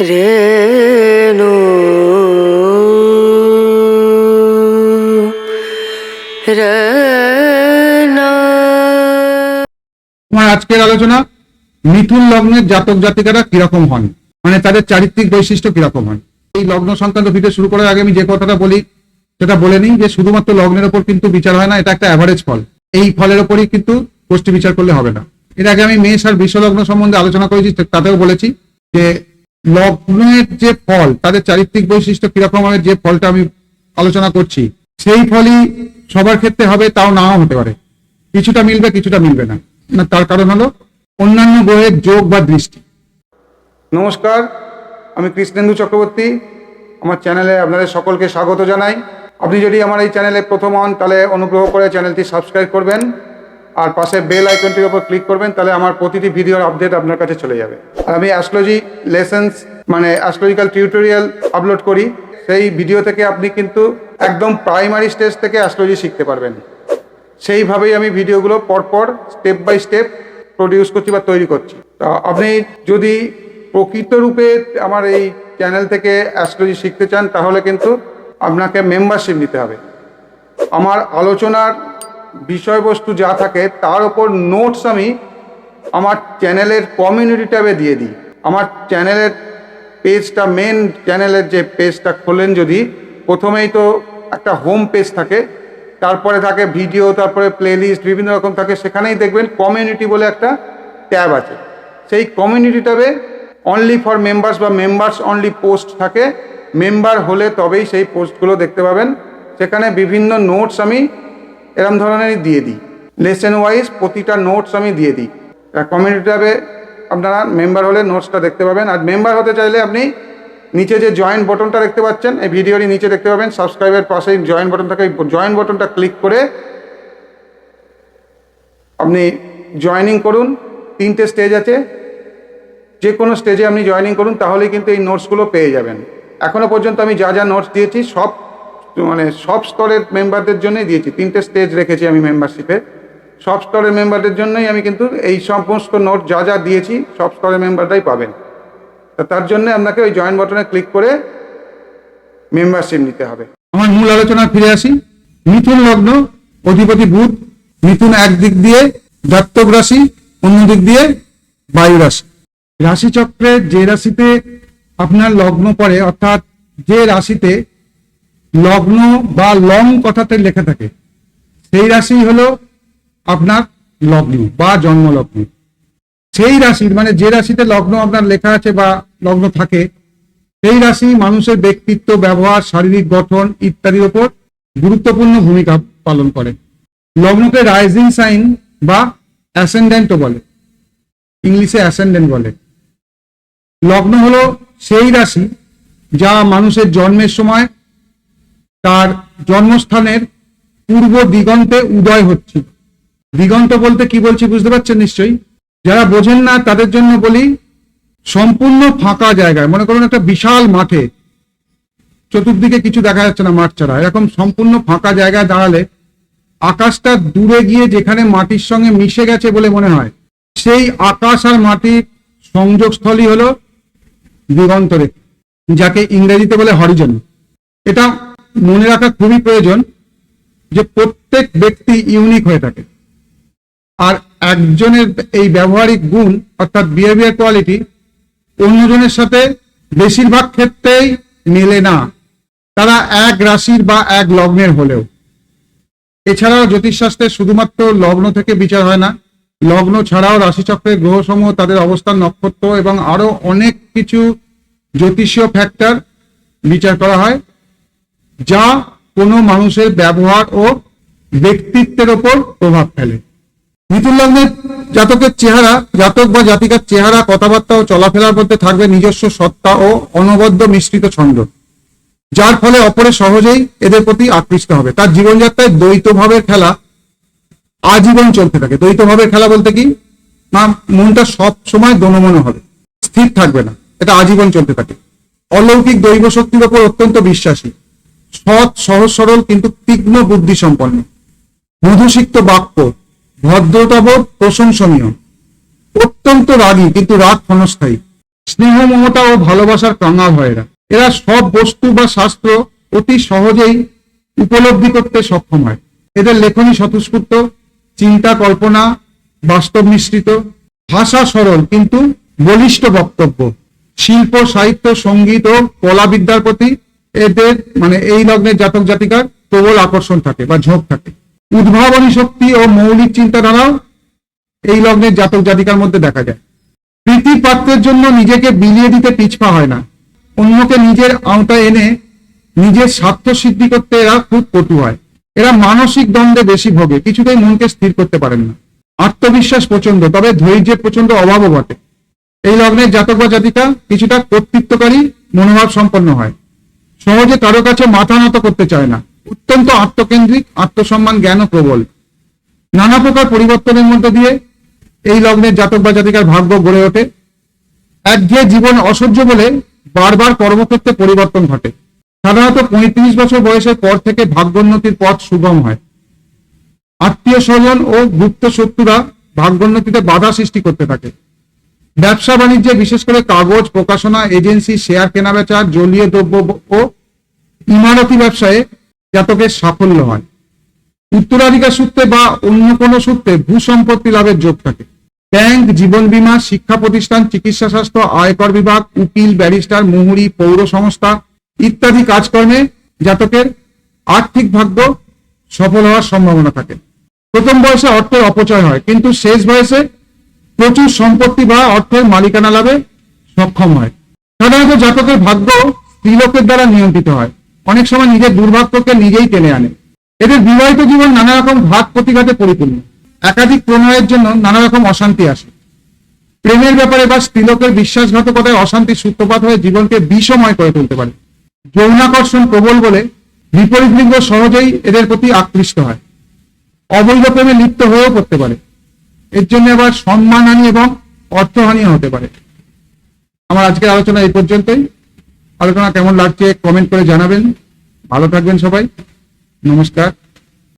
রেণু। আমার আজকের আলোচনা মিথুন লগ্নের জাতক জাতিকারা কীরকম হন? মানে তাদের চারিত্রিক বৈশিষ্ট্য কীরকম হয় এই লগ্ন সংক্রান্ত ভিডিও শুরু করার আগে আমি যে কথাটা বলি, সেটা বলে নিই যে শুধুমাত্র লগ্নের ওপর কিন্তু বিচার হয় না, এটা একটা অ্যাভারেজ ফল। এই ফলের ওপরই কিন্তু গোষ্ঠী বিচার করলে হবে না। এর আগে আমি মেষ আর বিশ্ব লগ্ন সম্বন্ধে আলোচনা করেছি, তাতেও বলেছি যে লগ্নের যে ফল, তাদের চারিত্রিক বৈশিষ্ট্য কীরকম হবে যে ফলটা আমি আলোচনা করছি, সেই ফলই সবার ক্ষেত্রে হবে, তাও নাও হতে পারে। কিছুটা মিলবে কিছুটা মিলবে না। না, তার কারণ হলো অন্যান্য গ্রহের যোগ বা দৃষ্টি। নমস্কার, আমি কৃষ্ণেন্দু চক্রবর্তী। আমার চ্যানেলে আপনাদের সকলকে স্বাগত জানাই। আপনি যদি আমার এই চ্যানেলে প্রথম হন, তাহলে অনুগ্রহ করে চ্যানেলটি সাবস্ক্রাইব করবেন। আর পাশে বেল আইকনটির উপর ক্লিক করবেন, তাহলে আমার প্রতিটি ভিডিওর আপডেট আপনার কাছে চলে যাবে। আর আমি অ্যাস্ট্রোলজি লেসেন্স মানে অ্যাস্ট্রোলজিক্যাল টিউটোরিয়াল আপলোড করি, সেই ভিডিও থেকে আপনি কিন্তু একদম প্রাইমারি স্টেজ থেকে অ্যাস্ট্রোলজি শিখতে পারবেন। সেইভাবেই আমি ভিডিওগুলো পরপর স্টেপ বাই স্টেপ প্রডিউস করছি বা তৈরি করছি। তা আপনি যদি প্রকৃত রূপে আমার এই চ্যানেল থেকে অ্যাস্ট্রোলজি শিখতে চান, তাহলে কিন্তু আপনাকে মেম্বারশিপ নিতে হবে। আমার আলোচনার বিষয়বস্তু যা থাকে, তার ওপর নোটস আমি আমার চ্যানেলের কমিউনিটি ট্যাবে দিয়ে দিই। আমার চ্যানেলের পেজটা মেন চ্যানেলের যে পেজটা খোলেন যদি, প্রথমেই তো একটা হোম পেজ থাকে, তারপরে থাকে ভিডিও তারপরে প্লেলিস্ট বিভিন্ন রকম থাকে, সেখানেই দেখবেন কমিউনিটি বলে একটা ট্যাব আছে। সেই কমিউনিটি ট্যাবে অনলি ফর মেম্বার্স বা মেম্বার্স অনলি পোস্ট থাকে। মেম্বার হলে তবেই সেই পোস্টগুলো দেখতে পাবেন। সেখানে বিভিন্ন নোটস আমি এরম ধরনেরই দিয়ে দিই। লেসেন ওয়াইজ প্রতিটা নোটস আমি দিয়ে দিই। কমিউনিটি ট্যাবে আপনারা মেম্বার হলে নোটসটা দেখতে পাবেন। আর মেম্বার হতে চাইলে আপনি নিচে যে জয়েন্ট বটনটা দেখতে পাচ্ছেন, এই ভিডিওরই নিচে দেখতে পাবেন। সাবস্ক্রাইবের পাশেই জয়েন্ট বটন থাকে জয়েন্ট বটনটা ক্লিক করে আপনি জয়েনিং করুন। তিনটে স্টেজ আছে। যে কোনো স্টেজে আপনি জয়েনিং করুন, তাহলেই কিন্তু এই নোটসগুলো পেয়ে যাবেন। এখনও পর্যন্ত আমি যা যা নোটস দিয়েছি, সব মানে সব স্তরের মেম্বারদের জন্যই দিয়েছি। তিনটে স্টেজ রেখেছি আমি মেম্বারশিপে সব স্তরের মেম্বারদের জন্যই আমি কিন্তু এই সমস্ত নোট যা যা দিয়েছি, সব স্তরের মেম্বাররাই পাবেন। তা তার জন্য আপনাকে ওই জয়েন বাটনে ক্লিক করে মেম্বারশিপ নিতে হবে। আমার মূল আলোচনা ফিরে আসি। মিথুন লগ্ন, অধিপতি বুধ, মিথুন একদিক দিয়ে, দত্তক রাশি, অন্য দিক দিয়ে, বায়ু রাশি। রাশিচক্রে যে রাশিতে আপনার লগ্ন পড়ে, অর্থাৎ যে রাশিতে লগ্ন বা লং কথাতে লেখা থাকে। সেই রাশি হলো আপনার লগ্ন বা জন্মলগ্ন। সেই রাশির মানে যে রাশিতে লগ্ন আপনার লেখা আছে বা লগ্ন থাকে, সেই রাশি মানুষের ব্যক্তিত্ব, ব্যবহার, শারীরিক গঠন ইত্যাদির ওপর গুরুত্বপূর্ণ ভূমিকা পালন করে। লগ্নকে রাইজিং সাইন বা অ্যাসেন্ডেন্টও বলে। ইংলিশে অ্যাসেন্ডেন্ট বলে। লগ্ন হলো সেই রাশি যা মানুষের জন্মের সময় তার জন্মস্থানের পূর্ব দিগন্তে উদয় হচ্ছিল। দিগন্ত বলতে কি বলছি বুঝতে পারছেন নিশ্চয়ই? যারা বোঝেন না, তাদের জন্য বলি সম্পূর্ণ ফাঁকা জায়গায় মনে করুন একটা বিশাল মাঠে। চতুর্দিকে কিছু দেখা যাচ্ছে না মাঠ ছাড়া। এরকম সম্পূর্ণ ফাঁকা জায়গায় দাঁড়ালে আকাশটা দূরে গিয়ে যেখানে মাটির সঙ্গে মিশে গেছে বলে মনে হয়, সেই আকাশ আর মাটির সংযোগস্থলই হলো দিগন্ত রেখা যাকে ইংরেজিতে বলে হরিজন। এটা মনে রাখা খুবই প্রয়োজন যে প্রত্যেক ব্যক্তি ইউনিক হয়ে থাকে। আর একজনের এই ব্যবহারিক গুণ, অর্থাৎ বিহেভিয়ার কোয়ালিটি অন্যজনের সাথে বেশিরভাগ ক্ষেত্রেই মেলে না। তারা এক রাশির বা এক লগ্নের হলেও। এছাড়াও জ্যোতিষশাস্ত্রে শুধুমাত্র লগ্ন থেকে বিচার হয় না, লগ্ন ছাড়াও রাশিচক্রের গ্রহসমূহ, তাদের অবস্থান, নক্ষত্র এবং আরও অনেক কিছু জ্যোতিষীয় ফ্যাক্টর বিচার করা হয়। যা কোনো মানুষের ব্যবহার ও ব্যক্তিত্বের ওপর প্রভাব ফেলে। মিথুন লগ্নের জাতকের চেহারা, জাতক বা জাতিকার চেহারা, কথাবার্তা ও চলাফেরার মধ্যে থাকবে নিজস্ব সত্তা ও অনবদ্য মিশ্রিত ছন্দ, যার ফলে অপরে সহজেই এদের প্রতি আকৃষ্ট হবে। তার জীবনযাত্রায় দ্বৈত ভাবের খেলা আজীবন চলতে থাকে। দ্বৈত ভাবের খেলা বলতে কি? না মনটা সব সময় দনমনে হবে, স্থির থাকবে না, এটা আজীবন চলতে থাকে। অলৌকিক দৈব শক্তির ওপর অত্যন্ত বিশ্বাসী। সৎ, সহজ, সরল, কিন্তু তীক্ষ্ণ বুদ্ধি সম্পন্ন। মধুসিক্ত বাক্য, ভদ্রতাবোধ প্রশংসনীয়। অত্যন্ত রাগী, কিন্তু রাগ ক্ষণস্থায়ী। স্নেহ, মমতা ও ভালোবাসার কাঙাল হয় এরা এরা সব বস্তু বা শাস্ত্র অতি সহজেই উপলব্ধি করতে সক্ষম হয়। এদের লেখনী স্বতঃস্ফূর্ত, চিন্তা কল্পনা বাস্তব মিশ্রিত, ভাষা সরল, কিন্তু বলিষ্ঠ বক্তব্য। শিল্প, সাহিত্য, সংগীত ও কলাবিদ্যার প্রতি এদের মানে এই লগ্নের জাতক জাতিকার প্রবল আকর্ষণ থাকে বা ঝোঁক থাকে। উদ্ভাবনী শক্তি ও মৌলিক চিন্তাধারাও এই লগ্নের জাতক জাতিকার মধ্যে দেখা যায়। প্রীতি পাত্রের জন্য নিজেকে বিলিয়ে দিতে পিছপা হয় না। অন্যকে নিজের আওতায় এনে নিজের স্বার্থ সিদ্ধি করতে এরা খুব কটু হয়। এরা মানসিক দ্বন্দ্বে বেশি ভোগে, কিছুতেই মনকে স্থির করতে পারেন না। আত্মবিশ্বাস প্রচণ্ড তবে ধৈর্যের প্রচণ্ড অভাবও বটে। এই লগ্নের জাতক বা জাতিকা কিছুটা কর্তৃত্বকারী মনোভাব সম্পন্ন হয়। সহজে কারও কাছে মাথা নত করতে চায় না। অত্যন্ত আত্মকেন্দ্রিক, আত্মসম্মান জ্ঞানও প্রবল। নানা প্রকার পরিবর্তনের মধ্যে দিয়ে এই লগ্নের জাতক বা জাতিকার ভাগ্য গড়ে ওঠে। একঘেয়ে জীবন অসহ্য বলে বারবার কর্মক্ষেত্রে পরিবর্তন ঘটে। সাধারণত পঁয়ত্রিশ বছর বয়সের পর থেকে ভাগ্যোন্নতির পথ সুগম হয়। আত্মীয় স্বজন ও গুপ্ত শত্রুরা ভাগ্যোন্নতিতে বাধা সৃষ্টি করতে থাকে। ব্যবসা বাণিজ্যে বিশেষ করে কাগজ, প্রকাশনা, এজেন্সি, শেয়ার কেনাবেচা জলীয় দ্রব্য ও ইমারতি ব্যবসায়ে জাতকের সাফল্য হয়। উত্তরাধিকার সূত্রে বা অন্য কোনো সূত্রে ভূ সম্পত্তি লাভের যোগ থাকে। ব্যাংক, জীবন বীমা, শিক্ষা প্রতিষ্ঠান, চিকিৎসা স্বাস্থ্য, আয়কর বিভাগ, উকিল, ব্যারিস্টার, মুহুরি, পৌর সংস্থা ইত্যাদি কাজকর্মে জাতকের আর্থিক ভাগ্য সফল হওয়ার সম্ভাবনা থাকে। প্রথম বয়সে অর্থের অপচয় হয়, কিন্তু শেষ বয়সে প্রচুর সম্পত্তি বা অর্থের মালিকানা লাভে সক্ষম হয়। সাধারণত জাতকের ভাগ্য স্ত্রীলোকের দ্বারা নিয়ন্ত্রিত হয়। অনেক সময় নিজের দুর্ভাগ্যকে নিজেই টেনে আনে। এদের বিবাহিত জীবন নানা রকম ঘাত প্রতিঘাতে পরিপূর্ণ। একাধিক প্রণয়ের জন্য নানা রকম অশান্তি আসে। প্রেমের ব্যাপারে বা স্ত্রীলোকের বিশ্বাসঘাতকতায় অশান্তির সূত্রপাত হয়ে জীবনকে বিষময় করে তুলতে পারে। যৌনাকর্ষণ প্রবল বলে বিপরীত লিঙ্গ সহজেই এদের প্রতি আকৃষ্ট হয়। অবৈধ প্রেমে লিপ্ত হয়েও পড়তে পারে। এর জন্য আবার সম্মানহানি এবং অর্থহানিও হতে পারে। আমার আজকের আলোচনা এই পর্যন্তই। আলোচনা কেমন লাগছে কমেন্ট করে জানাবেন। ভালো থাকবেন সবাই। নমস্কার।